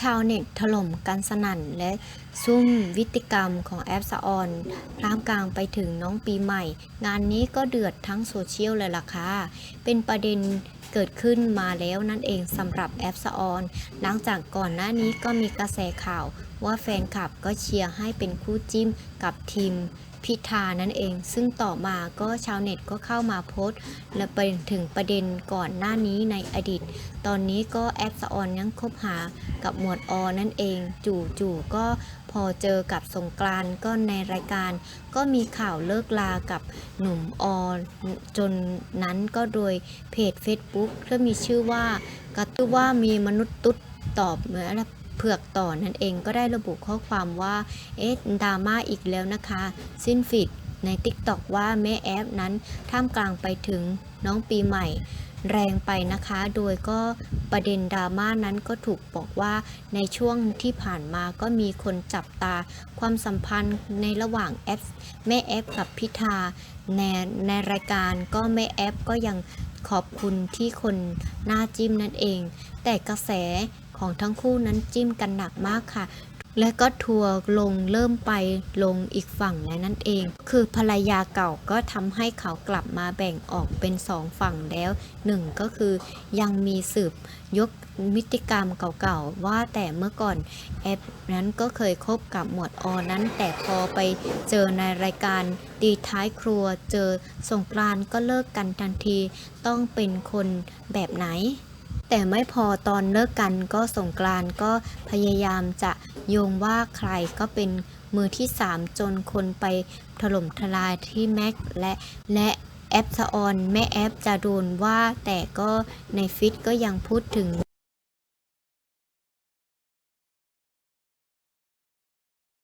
ชาวเน็ตถล่มกันสนั่นและซุ่มวิติกรรมของแอปสะออนท่ามกลางไปถึงน้องปีใหม่ งานนี้ก็เดือดทั้งโซเชียลเลยล่ะค่ะ เป็นประเด็น เกิดขึ้นมาแล้วนั่นเองสำหรับแอปสะออนหลังจากก่อนหน้านี้ก็มีกระแสข่าวว่าแฟนคลับก็เชียร์ให้เป็นคู่จิ้มกับทีมพิธานั่นเอง ซึ่งต่อมาก็ชาวเน็ตก็เข้ามาโพสต์ และไปถึงประเด็นก่อนหน้านี้ในอดีต ตอนนี้ก็แอปสะออนยังคบหากับหมวดอนั่นเอง จู่ๆก็ พอเจอกับสงกรานก็ในรายการ ก็มีข่าวเลิกลากับหนุ่มอจนนั้นก็โดยเพจ Facebook ที่มีชื่อว่ากระตุ้ว่ามีมนุษย์ตุ๊ดตอบเหมือนเผือกต่อนั่นเองก็ได้ระบุข้อความว่าเอ๊ะดราม่าอีกแล้วนะคะ สิ้นฟิดใน TikTok ว่าแม่แอฟนั้นท่ามกลางไปถึงน้องปีใหม่ แรงไปนะคะ โดยก็ประเด็นดราม่านั้นก็ถูกบอกว่าในช่วงที่ผ่านมาก็มีคนจับตาความสัมพันธ์ในระหว่างแอฟแม่แอฟกับพิธาในในรายการก็แม่แอฟก็ยังขอบคุณที่คนหน้าจิ้มนั่นเอง แต่กระแสของทั้งคู่นั้นจิ้มกันหนักมากค่ะ และก็ทัวร์ลงเริ่มไปลงอีกฝั่งแล้วนั่นเอง คือภรรยาเก่าก็ทำให้เขากลับมาแบ่งออกเป็นสองฝั่งแล้วหนึ่งก็คือยังมีสืบยกมิติกรรมเก่าๆ ว่าแต่เมื่อก่อนแอปนั้นก็เคยคบกับหมวดอนั้น แต่พอไปเจอในรายการตีท้ายครัวเจอสงกรานก็เลิกกันทันที ต้องเป็นคนแบบไหน แต่ไม่พอตอนเลิกกันก็สงกรานก็พยายามจะโยงว่าใครก็เป็นมือที่ 3 จนคนไปถล่มทลายที่แม็กและและแอปสะออนแม่แอปจะโดนว่าแต่ก็ในฟิตก็ยังพูดถึง